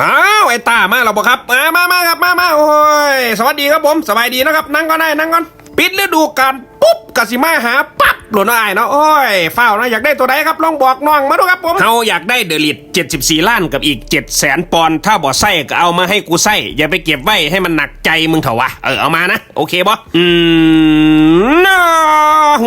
อ้าวไอ้ตามาแล้วบ่ครับมามามาครับมามาโอ้ยสวัสดีครับผมสบายดีนะครับ นั่งก่อนได้นั่งก่อนปิดฤดูกาลปุ๊บกสิมาหาปั๊บหล่นอ้ายเนาะโอ้ยเฝ้านะอยากได้ตัวใดครับลองบอกน้องมาดูครับผมเฮาอยากได้เดลิต74 ล้านกับอีก 7 0 0แสนปอนด์ถ้าบ่ใส่ก็เอามาให้กูใส่อย่าไปเก็บไว้ให้มันหนักใจมึงเถอะวะเออเอามานะ โอเคบ่อืมน่า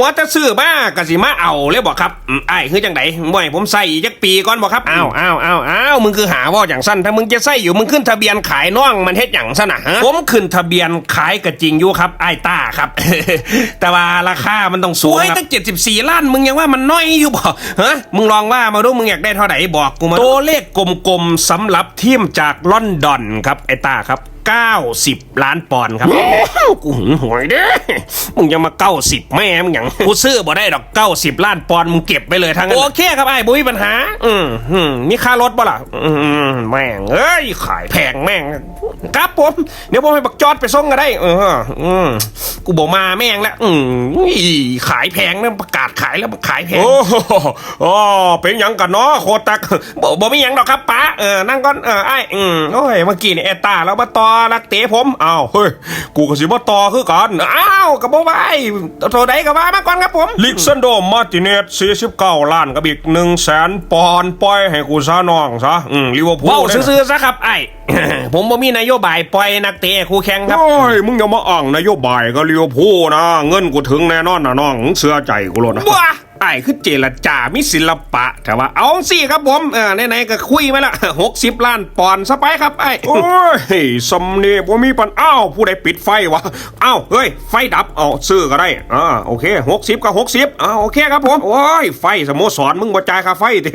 วจะซื้อบ้ากสิมาเอาเลยบ่ครับอืมอ้ายคือจังไดบ่ให้ผมใส่อีกจักปีก่อนบ่ครับอ้าวอ้าวอ้าวอ้าวมึงคือหาว่าอย่างสั้นถ้ามึงจะใส่อยู่มึงขึ้นทะเบียนขายน่องมันเฮ็ดอย่างสั้นน่ะฮะผมขึ้นทะเบียนขายก็จริงอยู่ครับอ้ายต้าครับ แต่ว่าราคามันต้องสูงครับตั้ง74ล้านมึงยังว่ามันน้อยอยู่บ่ฮะมึงลองว่ามาดูมึงอยากได้เท่าไหร่บอกกูมาตัวเลขกลมๆสำหรับทีมจากลอนดอนครับไอ้ต้าครับ 90 ล้านปอนด์ครับกูหึงหวยเด้มึงยังมา 90 แม่มึงหยังกูซื้อบ่ได้ดอก 90 ล้านปอนด์มึงเก็บไปเลยทั้งนั้นโอเคครับไอ้บุ้ยปัญหา อืมอืมมีค่ารถบ่ล่ะอืมแม่งเอ้ยขายแพงแม่ง ครับผม เดี๋ยวผมให้บักจอดไปส่งก็ได้ เอออืมกูบอกมาแม่งแล้วอืมอีขายแพงนะประกาศขายแล้วขายแพงโอ้โหเป็นหยังกันเนาะโคตักบ่บ่มีหยังดอกครับป้าเออนั่งก่อนเออไอ้อืมโอ้ยเมื่อกี้นี่แอตตาแล้วมาต่อรักเตะผมอ้าวเฮ้ยกูก็สิมาต่อคือกันอ้าวก็บ่ไหวโทรใดก็ว่ามาก่อนครับผมลิกซันโดมาร์ติเนส49 ล้านกับอีก1แสนปอนด์ปล่อยให้กูซะน้องซะอืมลิเวอร์พูลเว้าซื่อๆซะครับไอ้ผมบ่มีนโยบายปล่อยนักเตะคู่แข่งครับโอ้ยมึงอย่ามาอ่างนโยบายก็เลียวพูลนะ เงินกูถึงแน่นอนนะน้องมึงเสือใจกูเลยนะว้าไอ้คือเจรจามิศิลปะแต่ว่าเอาสิครับผมเออไหนๆก็คุยมาละ60ล้านปอนด์ซะไปครับไอ้โอ้ยสมเนียบ่มีปันอ้าวผู้ใดปิดไฟวะอ้าวเฮ้ยไฟดับเอาซื้อก็ได้อ่าโอเคหกสิบก็หกสิบอ่าโอเคครับผมโอ้ยไฟสโมสรมึงบ่จ่ายค่าไฟดิ